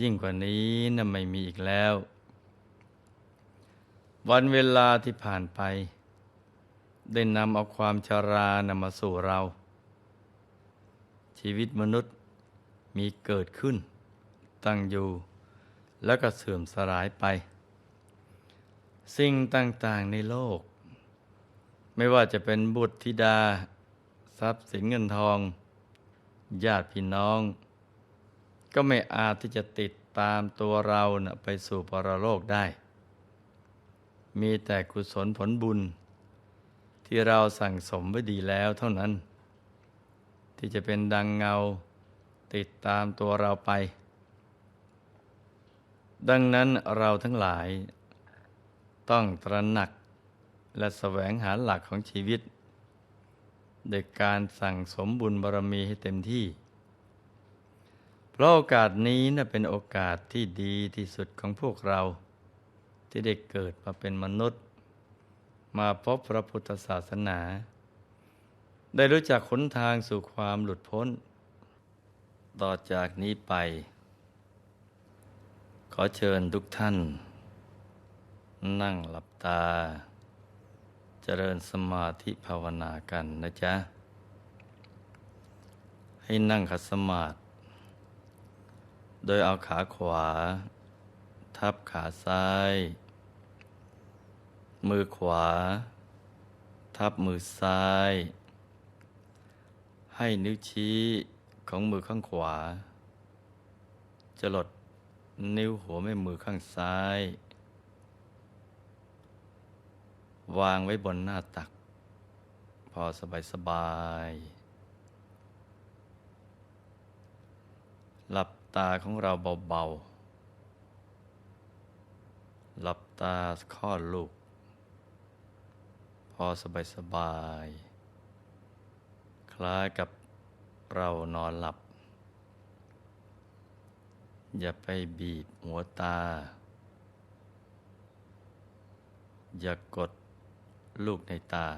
ยิ่งกว่านี้นะ่ะไม่มีอีกแล้ว วันเวลาที่ผ่านไป ได้นำเอาความชารานำมาสู่เรา ชีวิตมนุษย์มีเกิดขึ้น ตั้งอยู่ แล้วก็เสื่อมสลายไป สิ่งต่างๆในโลก ไม่ว่าจะเป็นบุตรธิดา ทรัพย์สินเงินทอง ญาติพี่น้อง ก็ไม่อาจที่จะติดตามตัวเรานะไปสู่ปรโลกได้ มีแต่กุศลผลบุญ ที่เราสั่งสมไว้ดีแล้วเท่านั้น ที่จะเป็นดังเงาติดตามตัวเราไป ดังนั้นเราทั้งหลายต้องตระหนักและแสวงหาหลักของชีวิตโดยการสั่งสมบุญบารมีให้เต็มที่ เพราะโอกาสนี้นะเป็นโอกาสที่ดีที่สุดของพวกเรา ที่ได้เกิดมาเป็นมนุษย์ มาพบพระพุทธศาสนา ได้รู้จักขนทางสู่ความหลุดพ้น ต่อจากนี้ไป ขอเชิญทุกท่าน นั่งหลับตา เจริญสมาธิภาวนากันนะจ๊ะ ให้นั่งขัดสมาธิ โดยเอาขาขวา ทับขาซ้าย มือขวา ทับมือซ้าย ให้นิ้วชี้ของมือข้างขวา จะหลดนิ้วหัวแม่มือข้างซ้าย วางไว้บนหน้าตัก พอสบายสบายๆหลับ ตาของเราเบาๆ หลับตาข้อดลูก พอสบายสบายๆคล้ายกับเรานอนหลับ อย่าไปบีบหัวตา อย่ากดลูกในตา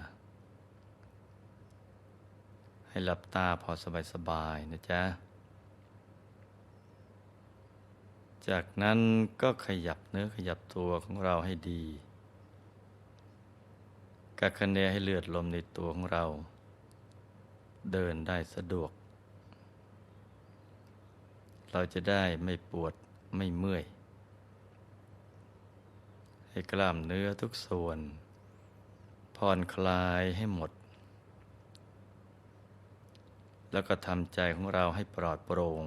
ให้หลับตาพอสบายๆนะจ๊ะ จากนั้นก็ขยับเนื้อขยับตัวของเราให้ดี กักคะเนให้เลือดลมในตัวของเรา เดินได้สะดวก เราจะได้ไม่ปวดไม่เมื่อย ให้กล้ามเนื้อทุกส่วน ผ่อนคลายให้หมด แล้วก็ทำใจของเราให้ปลอดโปร่ง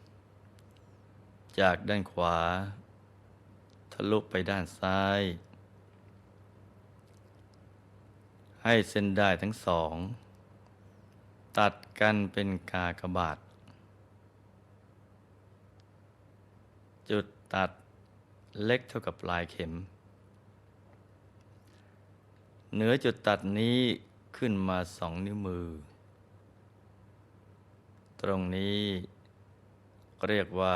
จากด้านขวา ทะลุไปด้านซ้าย ให้เส้นได้ทั้งสอง ตัดกันเป็นกากบาท จุดตัดเล็กเท่ากับปลายเข็ม เหนือจุดตัดนี้ขึ้นมาสองนิ้วมือ ตรงนี้เรียกว่า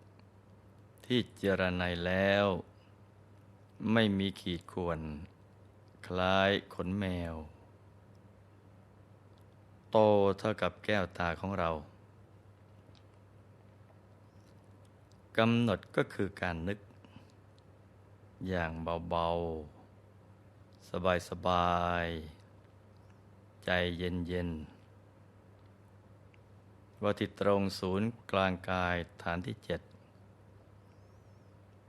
ที่เจรไนแล้ว ไม่มีขีดข่วน คล้ายขนแมว โตเท่ากับแก้วตาของเรากำหนดก็คือการนึก อย่างเบา ๆ สบาย ๆ ใจเย็น ๆ ว่าที่ตรงศูนย์กลางกายฐานที่เจ็ด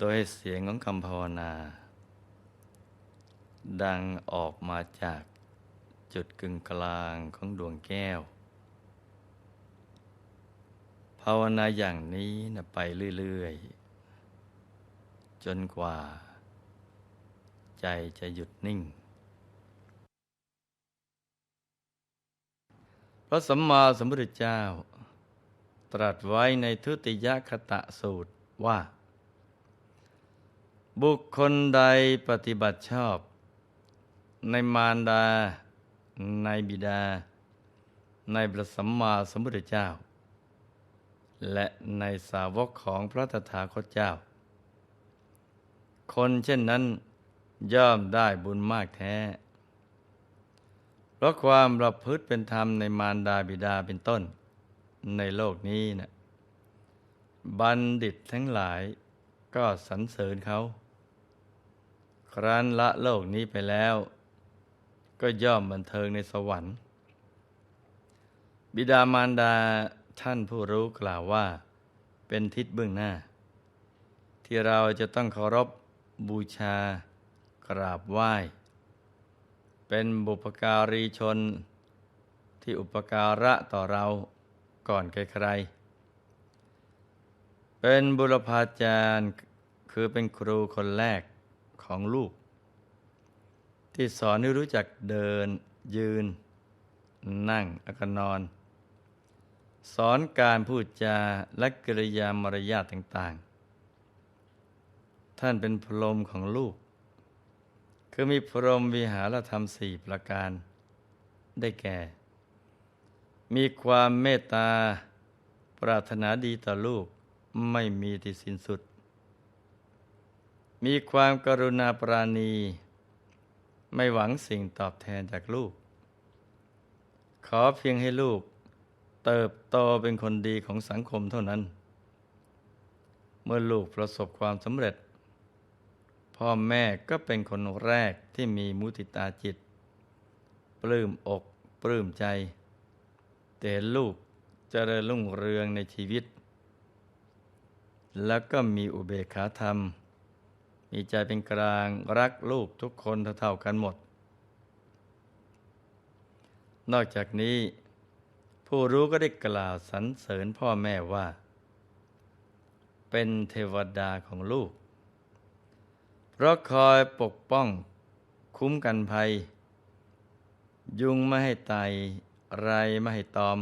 โดยเสียงของคำภาวนา ดังออกมาจากจุดกึ่งกลางของดวงแก้ว ภาวนาอย่างนี้นะไปเรื่อยๆ จนกว่า ใจจะหยุดนิ่ง พระสัมมาสัมพุทธเจ้า ตรัสไว้ในทุติยคตะสูตรว่า บุคคลใดปฏิบัติชอบ ในมารดา ในบิดา ในพระสัมมาสัมพุทธเจ้า และในสาวกของพระตถาคตเจ้า คนเช่นนั้นย่อมได้บุญมากแท้ เพราะความประพฤติเป็นธรรมในมารดาบิดาเป็นต้น ในโลกนี้นะบัณฑิตทั้งหลายก็สรรเสริญเขา ครั้นละโลกนี้ไปแล้ว ก็ย่อมบันเทิงในสวรรค์ บิดามารดาท่านผู้รู้กล่าวว่า เป็นทิศเบื้องหน้า ที่เราจะต้องเคารพบูชากราบไหว้ เป็นบุปการีชน ที่อุปการะต่อเราก่อนใครๆเป็นบุรพาจารย์คือเป็นครูคนแรก ของลูก ที่สอนให้รู้จักเดิน ยืน นั่งแล้วก็นอน สอนการพูดจาและกิริยามารยาทต่าง ๆ ท่านเป็นพรหมของลูก คือมีพรหมวิหารธรรมสี่ประการ ได้แก่ มีความเมตตา ปรารถนาดีต่อลูกไม่มีที่สิ้นสุด มีความกรุณาปราณี ไม่หวังสิ่งตอบแทนจากลูก ขอเพียงให้ลูก เติบโตเป็นคนดีของสังคมเท่านั้น เมื่อลูกประสบความสำเร็จ พ่อแม่ก็เป็นคนแรกที่มีมุติตาจิต ปลื้มอกปลื้มใจแต่ลูกจะเริญรุ่งเรืองในชีวิต แล้วก็มีอุเบกขาธรรม มีใจเป็นกลางรักลูกทุกคนเท่าๆกันหมด นอกจากนี้ ผู้รู้ก็ได้กล่าวสรรเสริญพ่อแม่ว่า เป็นเทวดาของลูก เพราะคอยปกป้องคุ้มกันภัย ยุงไม่ให้ไตไรไม่ให้ตอม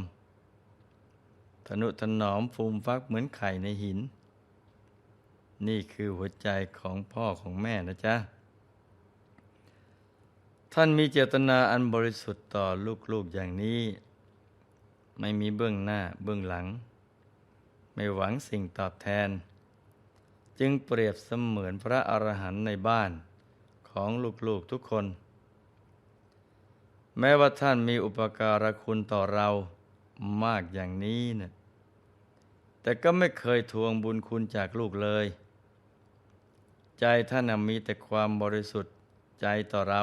ทนุถนอมฟูมฟักเหมือนไข่ในหิน นี่คือหัวใจของพ่อของแม่นะจ๊ะ ท่านมีเจตนาอันบริสุทธิ์ต่อลูกๆอย่างนี้ ไม่มีเบื้องหน้าเบื้องหลัง ไม่หวังสิ่งตอบแทน จึงเปรียบเสมือนพระอรหันต์ในบ้านของลูกๆทุกคน แม้ว่าท่านมีอุปการะคุณต่อเรามากอย่างนี้นะแต่ก็ไม่เคยทวงบุญคุณจากลูกเลย ใจท่านมีแต่ความบริสุทธิ์ใจต่อเรา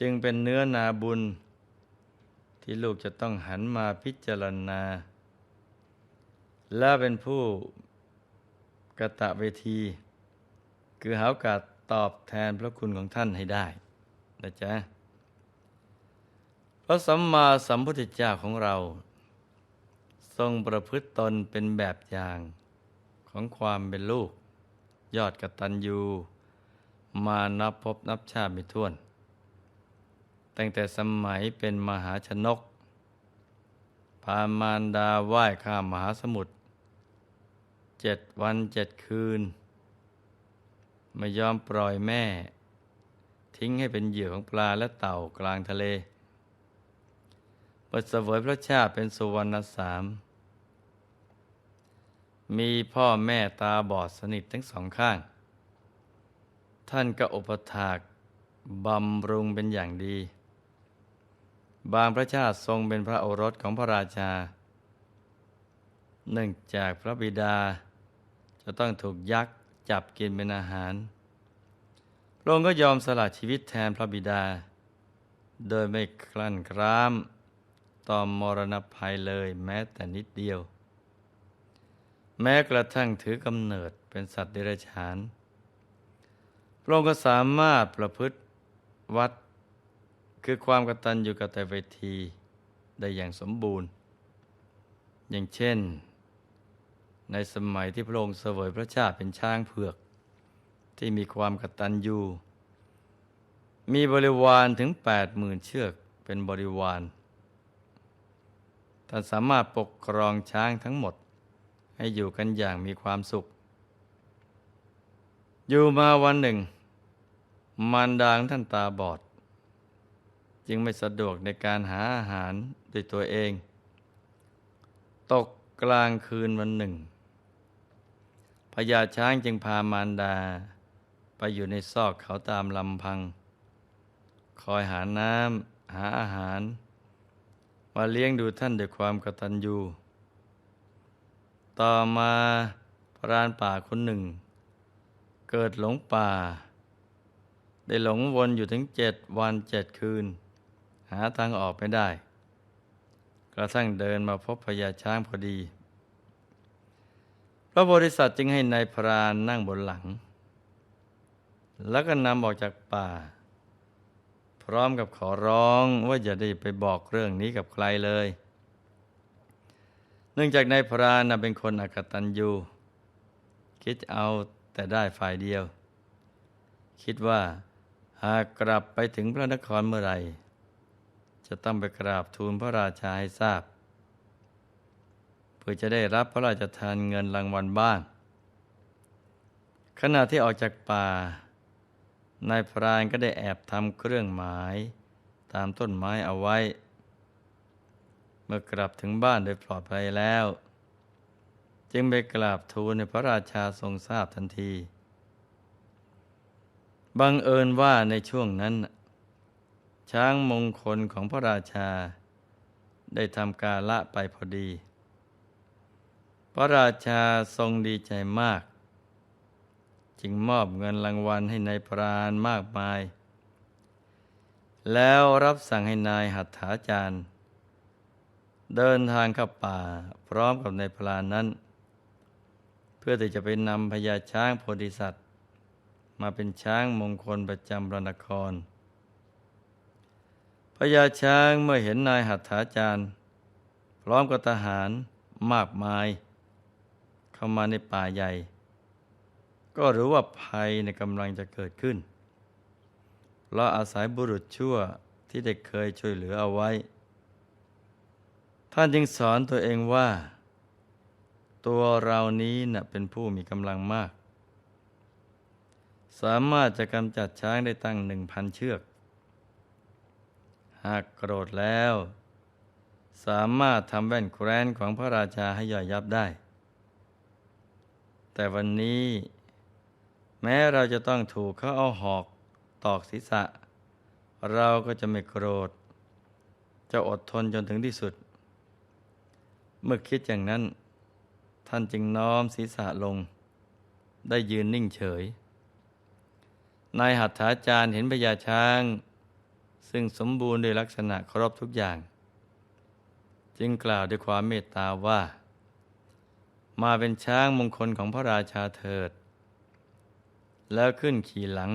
จึงเป็นเนื้อนาบุญ ที่ลูกจะต้องหันมาพิจารณา และเป็นผู้กะตะเวที คือหาโอกาสตอบแทนพระคุณของท่านให้ได้นะจ๊ะพระสัมมาสัมพุทธเจ้าของเรา ทรงประพฤติตนเป็นแบบอย่างของความเป็นลูก ยอดกตัญญู มานับพบนับชาติไม่ถ้วน ตั้งแต่สมัยเป็นมหาชนก พามารดาไหว้ข้ามมหาสมุทรเจ็ดวันเจ็ดคืน ไม่ยอมปล่อยแม่ ทิ้งให้เป็นเหยื่อของปลาและเต่ากลางทะเลประเสวยพระชาติเป็นสุวรรณสาม มีพ่อแม่ตาบอดสนิททั้งสองข้าง ท่านก็อุปถากบำรุงเป็นอย่างดี บางพระชาติทรงเป็นพระโอรสของพระราชา เนื่องจากพระบิดา จะต้องถูกยักษ์จับกินเป็นอาหารพระองค์ก็ยอมสละชีวิตแทนพระบิดา โดยไม่คลั่นครามต่อมรณภัยเลยแม้แต่นิดเดียว แม้กระทั่งถือกำเนิดเป็นสัตว์เดรัจฉาน พระองค์ก็สามารถประพฤติวัด คือความกตัญญูกตเวทีได้อย่างสมบูรณ์ อย่างเช่น ในสมัยที่พระองค์เสวยพระชาติเป็นช้างเผือก ที่มีความกตัญญูมีบริวารถึงแปดหมื่นเชือกเป็นบริวาร ท่านสามารถปกครองช้างทั้งหมด ให้อยู่กันอย่างมีความสุข อยู่มาวันหนึ่ง มารดางท่านตาบอด จึงไม่สะดวกในการหาอาหารด้วยตัวเอง ตกกลางคืนวันหนึ่งพญาช้างจึงพามารดา ไปอยู่ในซอกเขาตามลำพัง คอยหาน้ำหาอาหาร มาเลี้ยงดูท่านด้วยความกตัญญู ต่อมาพรานป่าคนหนึ่ง เกิดหลงป่า ได้หลงวนอยู่ถึงเจ็ดวันเจ็ดคืน หาทางออกไม่ได้ กระทั่งเดินมาพบพญาช้างพอดี พระบริษัทจึงให้นายพรานนั่งบนหลัง แล้วก็นำออกจากป่า พร้อมกับขอร้องว่าอย่าได้ไปบอกเรื่องนี้กับใครเลย เนื่องจากนายพรานเป็นคนอกตัญญูคิดเอาแต่ได้ฝ่ายเดียว คิดว่าหากกลับไปถึงพระนครเมื่อไหร่จะต้องไปกราบทูลพระราชาให้ทราบ เพื่อจะได้รับพระราชทานเงินรางวัลบ้าง ขณะที่ออกจากป่านายพรานก็ได้แอบทำเครื่องหมาย ตามต้นไม้เอาไว้ มื่อกลับถึงบ้านโดยปลอดภัยแล้ว จึงไปกราบทูลในพระราชาทรงทราบทันที บังเอิญว่าในช่วงนั้น ช้างมงคลของพระราชา ได้ทำกาละไปพอดี พระราชาทรงดีใจมาก จึงมอบเงินรางวัลให้ในายพรานมากมาย แล้วรับสั่งให้นายหัตถาจารย์ เดินทางเข้าป่าพร้อมกับนายพรานนั้น เพื่อที่จะไปนำพญาช้างโพธิสัตว์ มาเป็นช้างมงคลประจำพระนครพญาช้างเมื่อเห็นนายหัตถาจารย์ พร้อมกับทหารมากมาย เข้ามาในป่าใหญ่ ก็รู้ว่าภัยในกำลังจะเกิดขึ้นเราอาศัยบุรุษชั่วที่ได้เคยช่วยเหลือเอาไว้ ท่านจึงสอนตัวเองว่า ตัวเรานี้นะ่ะเป็นผู้มีกำลังมาก สามารถจะกำจัดช้างได้ตั้งหนึ่งพันเชือก หากโกรธแล้ว สามารถทำแว่นแคว้นของพระราชาให้ย่อยยับได้ แต่วันนี้แม้เราจะต้องถูกเขาเอาหอกตอกศีรษะ เราก็จะไม่โกรธ จะอดทนจนถึงที่สุด เมื่อคิดอย่างนั้น ท่านจึงน้อมศีรษะลง ได้ยืนนิ่งเฉย นายหัตถาจารย์เห็นพญาช้าง ซึ่งสมบูรณ์ด้วยลักษณะครบทุกอย่าง จึงกล่าวด้วยความเมตตาว่า มาเป็นช้างมงคลของพระราชาเถิด แล้วขึ้นขี่หลัง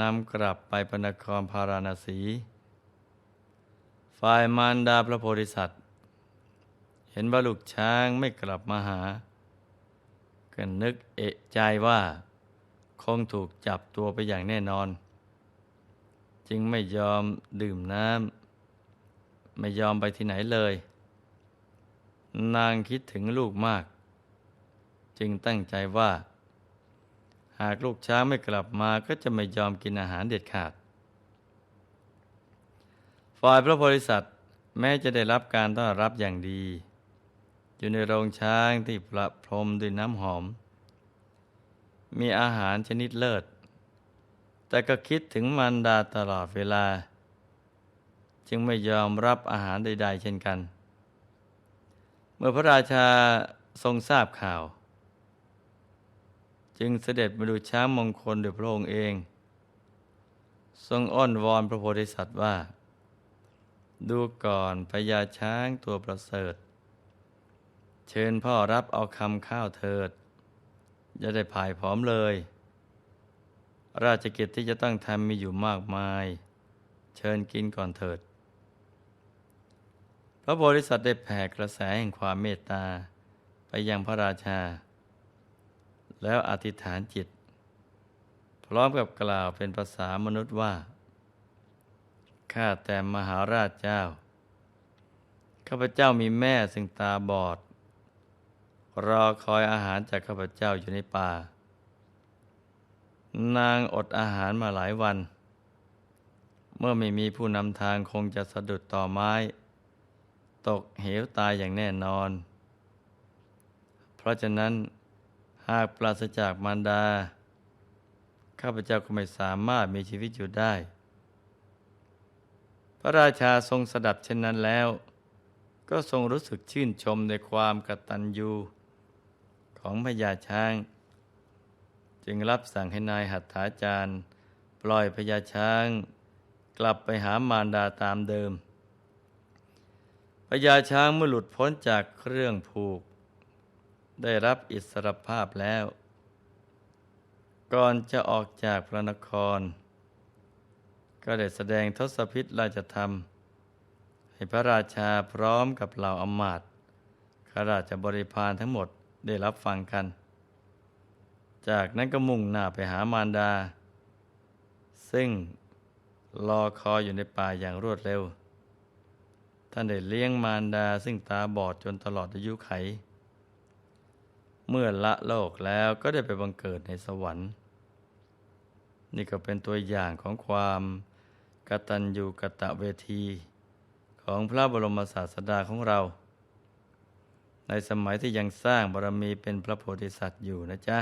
นำกลับไปพระนครพาราณสี ฝ่ายมารดาพระโพธิสัตว์ เห็นว่าลูกช้างไม่กลับมาหา ก็นึกเอะใจว่า คงถูกจับตัวไปอย่างแน่นอน จึงไม่ยอมดื่มน้ำไม่ยอมไปที่ไหนเลย นางคิดถึงลูกมาก จึงตั้งใจว่า หากลูกช้างไม่กลับมาก็จะไม่ยอมกินอาหารเด็ดขาด ฝ่ายพระโพธิสัตว์แม้จะได้รับการต้อนรับอย่างดี อยู่ในโรงช้างที่ประพรมด้วยน้ำหอม มีอาหารชนิดเลิศ แต่ก็คิดถึงมารดาตลอดเวลา จึงไม่ยอมรับอาหารใด ๆ เช่นกัน เมื่อพระราชาทรงทราบข่าว จึงเสด็จมาดูช้างมงคลโดยพระองค์เอง ทรงอ้อนวอนพระโพธิสัตว์ว่า ดูก่อนพญาช้างตัวประเสริฐ เชิญพ่อรับเอาคำข้าวเถิดอย่าได้ผายผอมเลย ราชกิจที่จะต้องทำมีอยู่มากมาย เชิญกินก่อนเถิด พระโพธิสัตว์ได้แผ่กระแสแห่งความเมตตา ไปยังพระราชา แล้วอธิษฐานจิต พร้อมกับกล่าวเป็นภาษามนุษย์ว่า ข้าแต่มหาราชเจ้า ข้าพเจ้ามีแม่ซึ่งตาบอด รอคอยอาหารจากข้าพเจ้าอยู่ในป่า นางอดอาหารมาหลายวัน เมื่อไม่มีผู้นำทางคงจะสะดุดต่อไม้ ตกเหวตายอย่างแน่นอน เพราะฉะนั้นหากปราศจากมารดา ข้าพเจ้าก็ไม่สามารถมีชีวิตอยู่ได้ พระราชาทรงสดับเช่นนั้นแล้ว ก็ทรงรู้สึกชื่นชมในความกตัญญู ของพญาช้าง จึงรับสั่งให้นายหัตถาจารย์ ปล่อยพญาช้าง กลับไปหามารดาตามเดิมพญาช้างเมื่อหลุดพ้นจากเครื่องผูก ได้รับอิสรภาพแล้ว ก่อนจะออกจากพระนคร ก็ได้แสดงทศพิษราชธรรม ให้พระราชาพร้อมกับเหล่าอมาตย์ข้าราชบริพารทั้งหมด ได้รับฟังกัน จากนั้นก็มุ่งหน้าไปหามารดา ซึ่งรอคอยอยู่ในป่าอย่างรวดเร็ว ท่านได้เลี้ยงมารดาซึ่งตาบอดจนตลอดอายุไข เมื่อละโลกแล้วก็ได้ไปบังเกิดในสวรรค์ นี่ก็เป็นตัวอย่างของความกตัญญูกตเวทีของพระบรมศาสดาของเรา ในสมัยที่ยังสร้างบารมีเป็นพระโพธิสัตว์อยู่นะจ๊ะ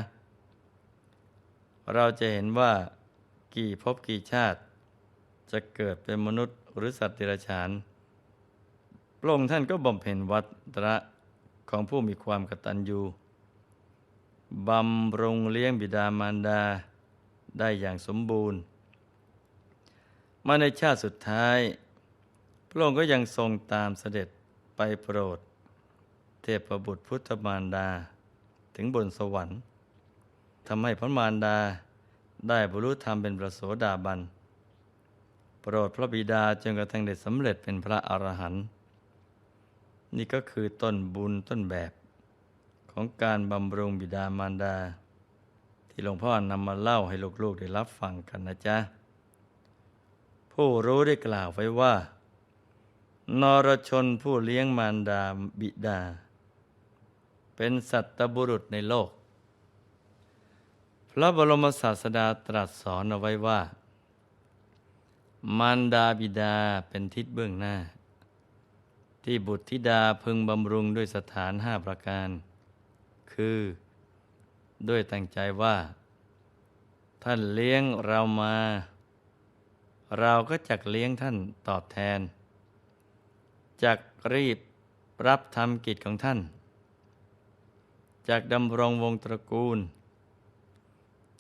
เราจะเห็นว่ากี่ภพกี่ชาติ จะเกิดเป็นมนุษย์หรือสัตว์เดรัจฉานพระองค์ท่านก็บำเพ็ญวัตระของผู้มีความกตัญญูบำรุงเลี้ยงบิดามารดาได้อย่างสมบูรณ์ มาในชาติสุดท้าย พระองค์ก็ยังทรงตามเสด็จไปโปรด เทพบุตรพุทธมารดา ถึงบนสวรรค์ทำให้พระมารดาได้บรรลุธรรมเป็นพระโสดาบัน โปรดพระบิดาจนกระทั่งได้สำเร็จเป็นพระอรหันต์นี่ก็คือต้นบุญต้นแบบของการบำรุงบิดามารดา ที่หลวงพ่อนำมาเล่าให้ลูกๆได้รับฟังกันนะจ๊ะ ผู้รู้ได้กล่าวไว้ว่า นรชนผู้เลี้ยงมารดาบิดา เป็นสัตบุรุษในโลก พระบรมศาสดาตรัสสอนเอาไว้ว่า มารดาบิดาเป็นทิศเบื้องหน้า ที่บุตรธิดาพึงบำรุงด้วยสถานห้าประการ คือ ด้วยตั้งใจว่า ท่านเลี้ยงเรามา เราก็จักเลี้ยงท่านตอบแทนจักรีบรับทำกิจของท่าน จากดำรงวงตระกูล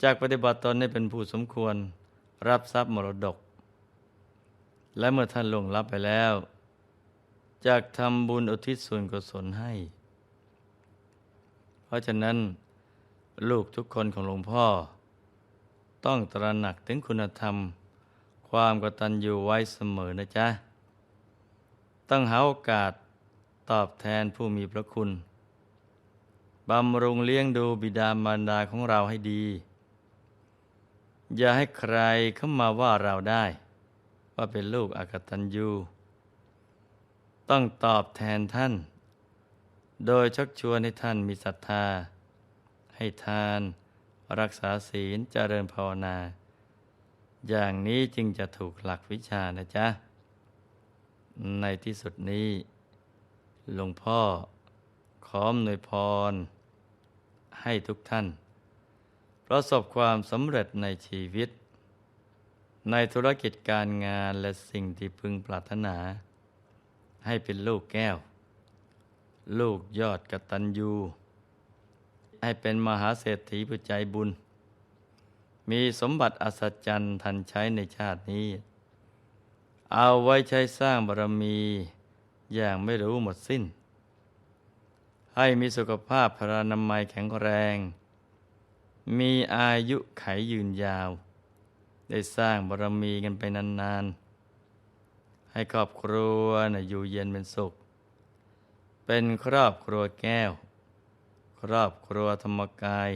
จากปฏิบัติตนให้เป็นผู้สมควรรับทรัพย์มรดก และเมื่อท่านลงลับไปแล้ว จากทำบุญอุทิศส่วนกุศลให้ เพราะฉะนั้น ลูกทุกคนของหลวงพ่อ ต้องตระหนักถึงคุณธรรม ความกตัญญูไว้เสมอนะจ๊ะ ต้องหาโอกาสตอบแทนผู้มีพระคุณ บำรุงเลี้ยงดูบิดามารดาของเราให้ดี อย่าให้ใครเข้ามาว่าเราได้ ว่าเป็นลูกอากตัญญูต้องตอบแทนท่าน โดยชักชวนให้ท่านมีศรัทธา ให้ทาน รักษาศีลเจริญภาวนา อย่างนี้จึงจะถูกหลักวิชานะจ๊ะ ในที่สุดนี้ หลวงพ่อขออำนวยพร ให้ทุกท่าน ประสบความสำเร็จในชีวิต ในธุรกิจการงานและสิ่งที่พึงปรารถนา ให้เป็นลูกแก้ว ลูกยอดกตัญญูให้เป็นมหาเศรษฐีผู้ใจบุญ มีสมบัติอัศจรรย์ทันใช้ในชาตินี้ เอาไว้ใช้สร้างบารมีอย่างไม่รู้หมดสิ้น ให้มีสุขภาพพรานามัยแข็งแรง มีอายุไขยืนยาว ได้สร้างบารมีกันไปนานๆ ให้ครอบครัวนะอยู่เย็นเป็นสุข เป็นครอบครัวแก้ว ครอบครัวธรรมกาย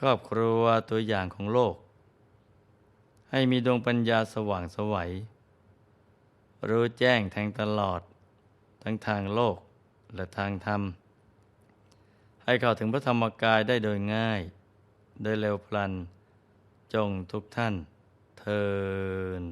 ครอบครัวตัวอย่างของโลก ให้มีดวงปัญญาสว่างสวัย รู้แจ้งแทงตลอด ทั้งทางโลก และทางธรรม ให้เข้าถึงพระธรรมกายได้โดยง่าย โดยเร็วพลัน จงทุกท่านเทิน